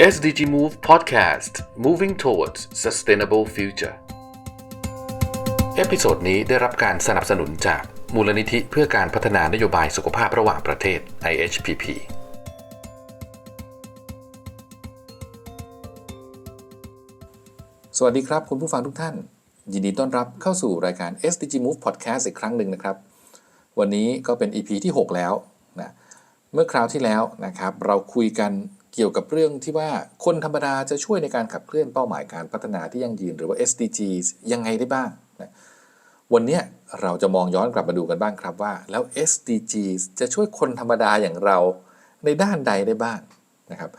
SDG Move Podcast Moving Towards Sustainable Future เอพิโซดนี้ได้รับการสนับสนุนจากมูลนิธิเพื่อการพัฒนานโยบายสุขภาพระหว่างประเทศ IHPP สวัสดีครับคุณผู้ฟังทุกท่าน ยินดีต้อนรับเข้าสู่รายการ SDG Move Podcast อีกครั้งหนึ่งนะครับ วันนี้ก็เป็น EP ที่ 6 แล้วนะเมื่อคราวที่แล้วนะครับเราคุยกัน เกี่ยวกับเรื่องที่ว่าคนธรรมดาจะช่วยในการขับเคลื่อนเป้าหมายการพัฒนาที่ยั่งยืนหรือว่า SDGs ยังไงได้บ้างนะวันนี้เราจะมองย้อนกลับมาดูกันบ้างครับว่า แล้ว SDGs จะช่วยคนธรรมดาอย่างเราในด้านใดได้บ้างนะครับ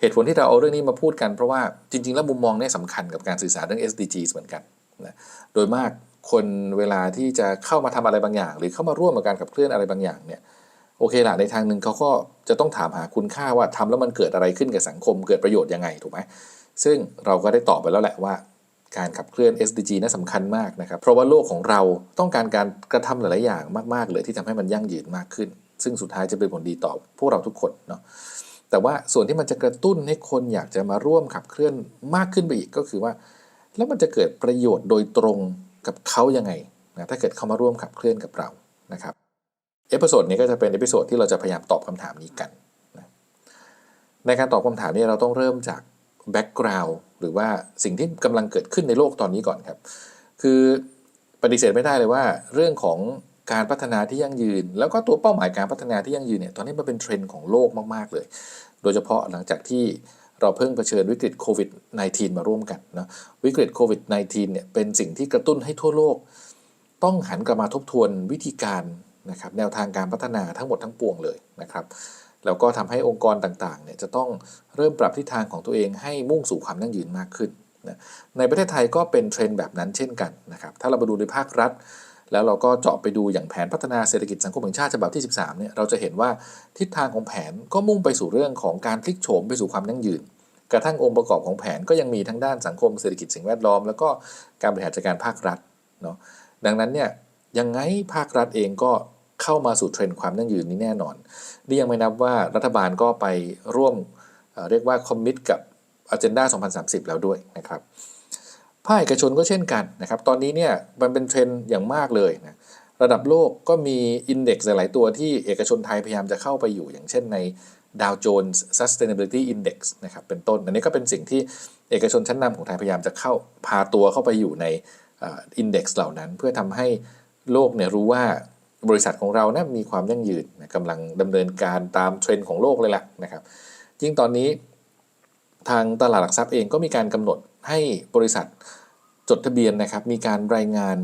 เหตุผลที่เราเอาเรื่องนี้มาพูดกันเพราะว่าจริง ๆ แล้วมุมมองนี่สำคัญกับการสื่อสารเรื่อง SDGs เหมือนกันนะโดยมากคนเวลาที่จะเข้ามาทำอะไรบางอย่าง หรือเข้ามาร่วมกับการขับเคลื่อนอะไรบางอย่างเนี่ย โอเคละในทางหนึ่งเขาก็จะต้องถามหาคุณค่าว่าทำแล้วมันเกิดอะไรขึ้นกับสังคม เกิดประโยชน์ยังไงถูกไหมซึ่งเราก็ได้ตอบไปแล้วแหละว่า การขับเคลื่อน SDG นั้นสำคัญมากนะครับ เพราะว่าโลกของเราต้องการการกระทำหลาย ๆ อย่างมาก ๆ เลยที่ทำให้มันยั่งยืนมากขึ้น ซึ่งสุดท้ายจะเป็นผลดีต่อพวกเราทุกคนเนาะแต่ว่าส่วนที่มันจะกระตุ้นให้คนอยากจะมาร่วมขับเคลื่อนมากขึ้นไปอีกก็คือว่า แล้วมันจะเกิดประโยชน์โดยตรงกับเขายังไงนะถ้าเกิดเขามาร่วมขับเคลื่อนกับเรานะครับ เอพิโซดนี้ก็จะเป็นเอพิโซดที่เราจะพยายามตอบคำถามนี้กันนะในการตอบคำถามนี้เราต้องเริ่มจากแบ็กกราวด์หรือว่าสิ่งที่กำลังเกิดขึ้นในโลกตอนนี้ก่อนครับ คือปฏิเสธไม่ได้เลยว่า เรื่องของการพัฒนาที่ยั่งยืน แล้วก็ตัวเป้าหมายการพัฒนาที่ยั่งยืนเนี่ยตอนนี้มันเป็นเทรนด์ของโลกมากๆเลย โดยเฉพาะหลังจากที่เราเพิ่งเผชิญวิกฤตโควิด -19 มาร่วมกันนะวิกฤตโควิด -19 เนี่ยเป็นสิ่งที่กระตุ้นให้ทั่วโลก ต้องหันกลับมาทบทวนวิธีการ นะครับแนวทางการพัฒนาทั้งหมดทั้งปวงเลยนะครับแล้วก็ทำให้องค์กรต่างๆเนี่ยจะต้องเริ่มปรับทิศทางของตัวเองให้มุ่งสู่ความยั่งยืนมากขึ้นนะในประเทศไทยก็เป็นเทรนด์แบบนั้นเช่นกันนะครับถ้าเรามาดูในภาครัฐ แล้วเราก็เจาะไปดูอย่างแผนพัฒนาเศรษฐกิจสังคมแห่งชาติฉบับที่ 13เนี่ยเราจะเห็นว่าทิศทางของแผนก็มุ่งไปสู่เรื่องของการพลิกโฉมไปสู่ความยั่งยืน กระทั่งองค์ประกอบของแผนก็ยังมีทั้งด้านสังคมเศรษฐกิจสิ่งแวดล้อม แล้วก็การบริหารจัดการภาครัฐเนาะดังนั้นเนี่ยยังไงภาครัฐเองก็ เข้ามาสู่เทรนด์ความยั่งยืนนี้แน่นอน นี่ยังไม่นับว่ารัฐบาลก็ไปร่วมเรียกว่าคอมมิตกับ Agenda 2030 แล้วด้วยนะครับภาคเอกชนก็เช่นกันนะครับ ตอนนี้เนี่ยมันเป็นเทรนด์อย่างมากเลยนะระดับโลกก็มีอินเด็กซ์หลายตัวที่เอกชนไทยพยายามจะเข้าไปอยู่ อย่างเช่นใน Dow Jones Sustainability Index นะครับเป็นต้น อันนี้ก็เป็นสิ่งที่เอกชนชั้นนำของไทยพยายามจะเข้าพาตัวเข้าไปอยู่ในอินเด็กซ์เหล่านั้น เพื่อทำให้โลกเนี่ยรู้ว่า บริษัทของเรานะมีความยั่งยืนนะกำลังดำเนินการตามเทรนด์ของโลกเลยแหละนะครับยิ่งตอนนี้ทางตลาดหลักทรัพย์เองก็มีการกำหนดให้บริษัทจดทะเบียนนะครับมีการรายงาน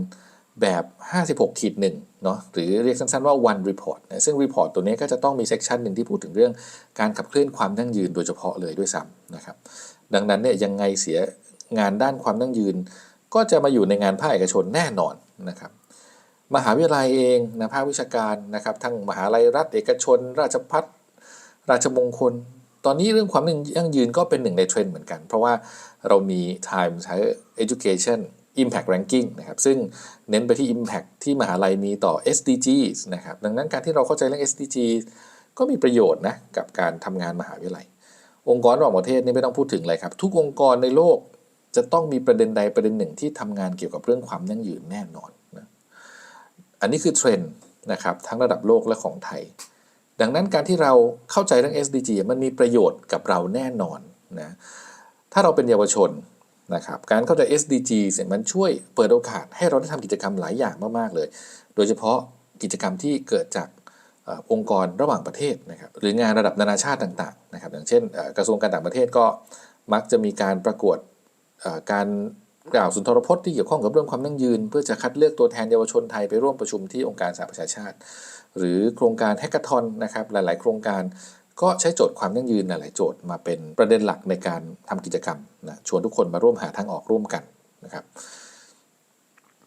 แบบ 56ขีดหนึ่งเนาะหรือเรียกสั้นๆว่า one report นะซึ่ง report ตัวนี้ก็จะต้องมีเซกชันหนึ่งที่พูดถึงเรื่องการขับเคลื่อนความยั่งยืนโดยเฉพาะเลยด้วยซ้ำนะครับดังนั้นเนี่ยยังไงเสียงานด้านความยั่งยืน ก็จะมาอยู่ในงานภาคเอกชนแน่นอนนะครับ มหาวิทยาลัยเองนะภาควิชาการนะครับทั้งมหาลัยรัฐเอกชน ราชพัฒราชมงคล ตอนนี้เรื่องความยั่งยืนก็เป็นหนึ่งในเทรนด์เหมือนกัน เพราะว่าเรามี Time Education Impact Ranking นะครับซึ่งเน้นไปที่ Impact ที่มหาลัยมีต่อ SDGs นะครับดังนั้นการที่เราเข้าใจเรื่อง SDG ก็มีประโยชน์นะกับการทำงานมหาวิทยาลัย องค์กรระหว่างประเทศนี่ไม่ต้องพูดถึงเลยครับ ทุกองค์กรในโลกจะต้องมีประเด็นใดประเด็นหนึ่งที่ทำงานเกี่ยวกับเรื่องความยั่งยืนแน่นอน อันนี้คือเทรนด์นะครับทั้งระดับโลกและของไทย ดังนั้นการที่เราเข้าใจเรื่อง SDG มันมีประโยชน์กับเราแน่นอนนะถ้าเราเป็นเยาวชนนะครับการเข้าใจ SDG เนี่ยมันช่วยเปิดโอกาสให้เราได้ทำกิจกรรมหลายอย่างมากๆเลย โดยเฉพาะกิจกรรมที่เกิดจากอองค์กรระหว่างประเทศนะครับหรืองานระดับนานาชาติต่างๆนะครับอย่างเช่นกระทรวงการต่างประเทศก็มักจะมีการประกวดการ กล่าวสุนทรพจน์ที่เกี่ยวข้องกับเรื่องความยั่งยืน เพื่อจะคัดเลือกตัวแทนเยาวชนไทยไปร่วมประชุมที่องค์การสหประชาชาติ หรือโครงการแฮกเกอร์ทอนนะครับหลาย ๆ โครงการก็ใช้โจทย์ความยั่งยืนหลาย ๆ โจทย์มาเป็นประเด็นหลักในการทำกิจกรรมนะชวนทุกคนมาร่วมหาทางออกร่วมกันนะครับ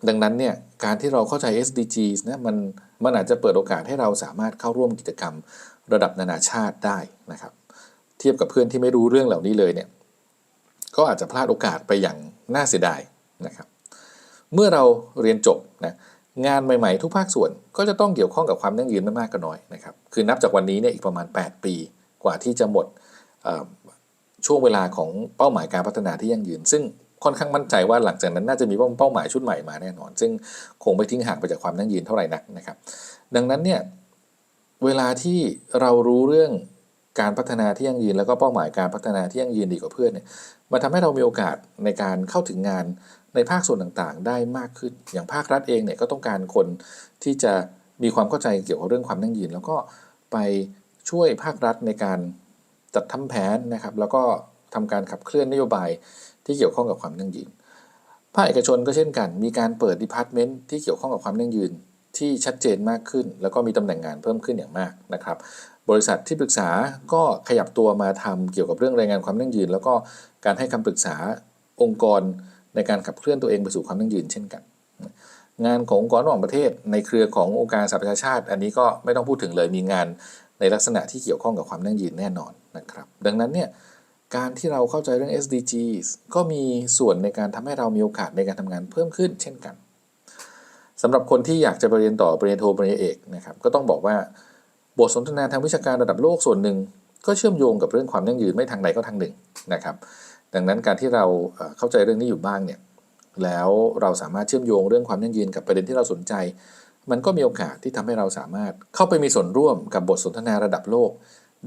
ดังนั้นเนี่ยการที่เราเข้าใจ SDGs นะมันมันอาจจะเปิดโอกาสให้เราสามารถเข้าร่วมกิจกรรมระดับนานาชาติได้นะครับ เทียบกับเพื่อนที่ไม่รู้เรื่องเหล่านี้เลยเนี่ยก็อาจจะพลาดโอกาสไปอย่าง น่าเสียดายนะครับ เมื่อเราเรียนจบนะงานใหม่ๆ ทุกภาคส่วนก็จะต้องเกี่ยวข้องกับความยั่งยืนไม่มากก็น้อยนะครับ คือนับจากวันนี้เนี่ยอีกประมาณ 8 ปีกว่าที่จะหมดช่วงเวลาของเป้าหมายการพัฒนาที่ยั่งยืน ซึ่งค่อนข้างมั่นใจว่าหลังจากนั้นน่าจะมีเป้าหมายชุดใหม่มาแน่นอน ซึ่งคงไม่ทิ้งห่างไปจากความยั่งยืนเท่าไหร่นักนะครับ ดังนั้นเนี่ยเวลาที่เรารู้เรื่อง การพัฒนาที่ยั่งยืนแล้วก็เป้าหมายการพัฒนาที่ยั่งยืนดีกว่าเพื่อนเนี่ยมันทำให้เรามีโอกาสในการเข้าถึงงานในภาคส่วนต่างๆ ได้มากขึ้น อย่างภาครัฐเองเนี่ยก็ต้องการคนที่จะมีความเข้าใจเกี่ยวกับเรื่องความยั่งยืน แล้วก็ไปช่วยภาครัฐในการจัดทำแผนนะครับ แล้วก็ทำการขับเคลื่อนนโยบายที่เกี่ยวข้องกับความยั่งยืน ภาคเอกชนก็เช่นกัน มีการเปิดดีพาร์ตเมนต์ที่เกี่ยวข้องกับความยั่งยืน ที่ชัดเจนมากขึ้น แล้วก็มีตำแหน่งงานเพิ่มขึ้นอย่างมากนะครับ บริษัทที่ปรึกษาก็ขยับตัวมาทำเกี่ยวกับเรื่องรายงานความยั่งยืน แล้วก็การให้คำปรึกษาองค์กรในการขับเคลื่อนตัวเองไปสู่ความยั่งยืนเช่นกัน งานขององค์กรระหว่างประเทศในเครือขององค์การสหประชาชาติ อันนี้ก็ไม่ต้องพูดถึงเลยมีงานในลักษณะที่เกี่ยวข้องกับความยั่งยืนแน่นอนนะครับ ดังนั้นเนี่ยการที่เราเข้าใจเรื่อง SDGs ก็มีส่วนในการทำให้เรามีโอกาสในการทำงานเพิ่มขึ้นเช่นกัน สำหรับคนที่อยากจะไปเรียนต่อปริญญาโทปริญญาเอกนะครับก็ต้องบอกว่าบทสนทนาทางวิชาการระดับโลกส่วนหนึ่ง ก็เชื่อมโยงกับเรื่องความยั่งยืนไม่ทางใดก็ทางหนึ่งนะครับ ดังนั้นการที่เราเอ่อเข้าใจเรื่องนี้อยู่บ้างเนี่ยแล้วเราสามารถเชื่อมโยงเรื่องความยั่งยืนกับประเด็นที่เราสนใจ มันก็มีโอกาสที่ทำให้เราสามารถเข้าไปมีส่วนร่วมกับบทสนทนาระดับโลก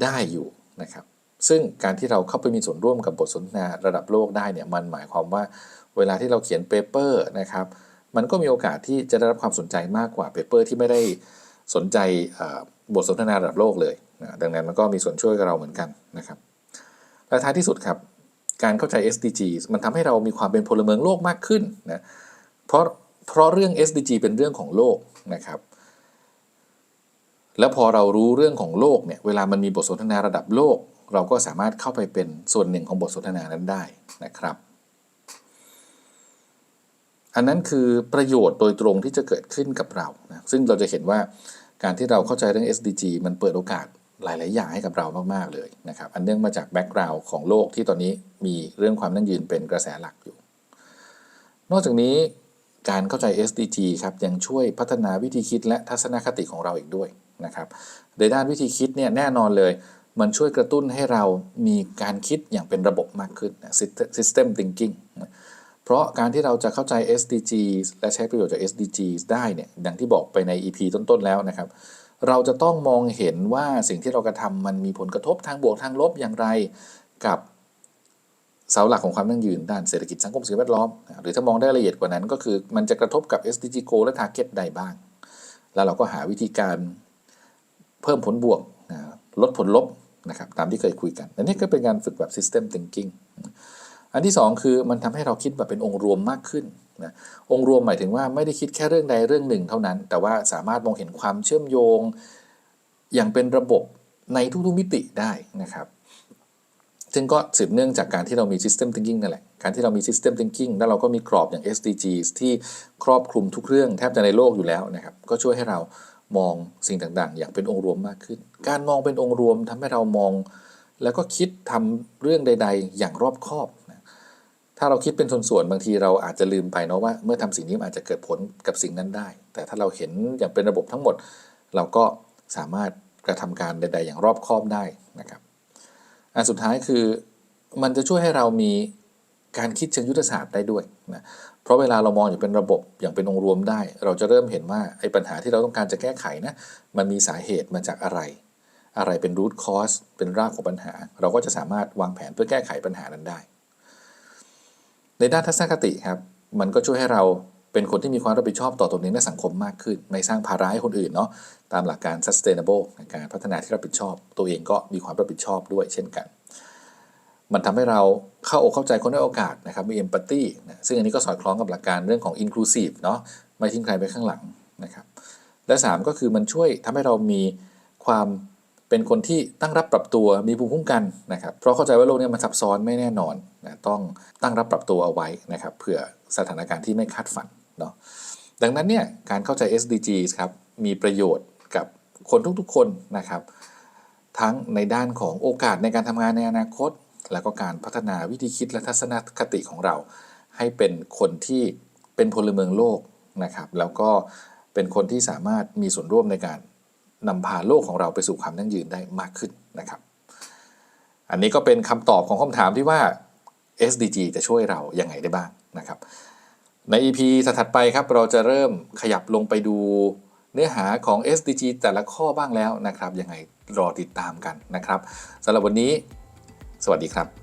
ได้อยู่นะครับซึ่งการที่เราเข้าไปมีส่วนร่วมกับบทสนทนาระดับโลกได้เนี่ยมันหมายความว่าเวลาที่เราเขียนเปเปอร์นะครับ มันก็มีโอกาสที่จะได้รับความสนใจมากกว่าเปเปอร์ที่ไม่ได้สนใจบทสนทนาระดับโลกเลยนะดังนั้นมันก็มีส่วนช่วยกับเราเหมือนกันนะครับและท้ายที่สุดครับ การเข้าใจ SDG มันทำให้เรามีความเป็นพลเมืองโลกมากขึ้นนะเพราะเพราะเรื่อง SDG เป็นเรื่องของโลกนะครับ แล้วพอเรารู้เรื่องของโลกเนี่ยเวลามันมีบทสนทนาระดับโลก เราก็สามารถเข้าไปเป็นส่วนหนึ่งของบทสนทนานั้นได้นะครับ อันนั้นคือประโยชน์โดยตรงที่จะเกิดขึ้นกับเรานะซึ่งเราจะเห็นว่าการที่เราเข้าใจเรื่อง SDG มันเปิดโอกาสหลาย ๆ อย่างให้กับเรามาก ๆ เลยนะครับ อันเนื่องมาจากแบ็กกราวน์ของโลกที่ตอนนี้มีเรื่องความยั่งยืนเป็นกระแสหลักอยู่ นอกจากนี้การเข้าใจ SDG ครับยังช่วยพัฒนาวิธีคิดและทัศนคติของเราอีกด้วยนะครับ ในด้านวิธีคิดเนี่ยแน่นอนเลย มันช่วยกระตุ้นให้เรามีการคิดอย่างเป็นระบบมากขึ้น system thinking เพราะการที่เราจะเข้าใจ SDG และใช้ประโยชน์จาก SDG ได้เนี่ยดังที่บอกไปใน EP ต้นๆแล้วนะครับ เราจะต้องมองเห็นว่าสิ่งที่เรากระทำมันมีผลกระทบทางบวกทางลบอย่างไรกับเสาหลักของความยั่งยืนด้านเศรษฐกิจสังคมสิ่งแวดล้อม หรือถ้ามองได้ละเอียดกว่านั้นก็คือมันจะกระทบกับ SDG goal และ target ใดบ้าง แล้วเราก็หาวิธีการเพิ่มผลบวกลดผลลบนะครับตามที่เคยคุยกัน อันนี้ก็เป็นการฝึกแบบ system thinking อันที่สองคือมันทำให้เราคิดแบบเป็นองค์รวมมากขึ้นนะองค์รวมหมายถึงว่าไม่ได้คิดแค่เรื่องใดเรื่องหนึ่งเท่านั้น แต่ว่าสามารถมองเห็นความเชื่อมโยง อย่างเป็นระบบในทุกๆมิติได้นะครับ ซึ่งก็สืบเนื่องจากการที่เรามี System Thinking นั่นแหละ การที่เรามี System Thinking แล้วเราก็มีกรอบอย่าง SDGs ที่ครอบคลุมทุกเรื่องแทบจะในโลกอยู่แล้วนะครับ ก็ช่วยให้เรามองสิ่งต่างๆ อย่างเป็นองค์รวมมากขึ้น การมองเป็นองค์รวมทำให้เรามอง แล้วก็คิดทำเรื่องใด ๆ อย่างรอบคอบ ถ้าเราคิดเป็นส่วนๆบางทีเราอาจจะลืมไปเนาะว่าเมื่อทำสิ่งนี้อาจจะเกิดผลกับสิ่งนั้นได้ แต่ถ้าเราเห็นอย่างเป็นระบบทั้งหมด เราก็สามารถกระทำการใด ๆ อย่างรอบคอบได้นะครับอันสุดท้ายคือมันจะช่วยให้เรามีการคิดเชิงยุทธศาสตร์ได้ด้วยนะเพราะเวลาเรามองอย่างเป็นระบบอย่างเป็นองค์รวมได้ เราจะเริ่มเห็นว่าไอ้ปัญหาที่เราต้องการจะแก้ไขนะมันมีสาเหตุมาจากอะไร อะไรเป็น root cause เป็นรากของปัญหา เราก็จะสามารถวางแผนเพื่อแก้ไขปัญหานั้นได้ ในด้านทัศนคติครับ มันก็ช่วยให้เราเป็นคนที่มีความรับผิดชอบต่อตนเองและสังคมมากขึ้น ไม่สร้างภาระให้คนอื่นเนาะตามหลักการ sustainable การพัฒนาที่รับผิดชอบ ตัวเองก็มีความรับผิดชอบด้วยเช่นกัน มันทำให้เราเข้าอกเข้าใจคนได้โอกาสนะครับมี empathy นะซึ่งอันนี้ก็สอดคล้องกับหลักการเรื่องของ inclusive เนาะไม่ทิ้งใครไปข้างหลังนะครับและ 3 ก็คือมันช่วยทำให้เรามีความ เป็นคนที่ตั้งรับปรับตัวมีภูมิคุ้มกันนะครับเพราะเข้าใจว่าโลกเนี้มันซับซ้อนไม่แน่นอนนะต้องตั้งรับปรับตัวเอาไว้นะครับเผื่อสถานการณ์ที่ไม่คาดฝันเนาะดังนั้นเนี่ยการเข้าใจ SDGs ครับมีประโยชน์กับคนทุกๆคนนะครับ ทั้งในด้านของโอกาสในการทำงานในอนาคต แล้วก็การพัฒนาวิธีคิดและทัศนคติของเรา ให้เป็นคนที่เป็นพลเมืองโลกนะครับ แล้วก็เป็นคนที่สามารถมีส่วนร่วมในการ นำพาโลกของเราไปสู่ความยั่งยืนได้มากขึ้นนะครับ อันนี้ก็เป็นคำตอบของคำถามที่ว่า SDG จะช่วยเรายังไงได้บ้างนะครับ ใน EP ถัดไปครับเราจะเริ่มขยับลงไปดูเนื้อหาของ SDG แต่ละข้อบ้างแล้วนะครับยังไงรอติดตามกันนะครับสำหรับวันนี้ สวัสดีครับ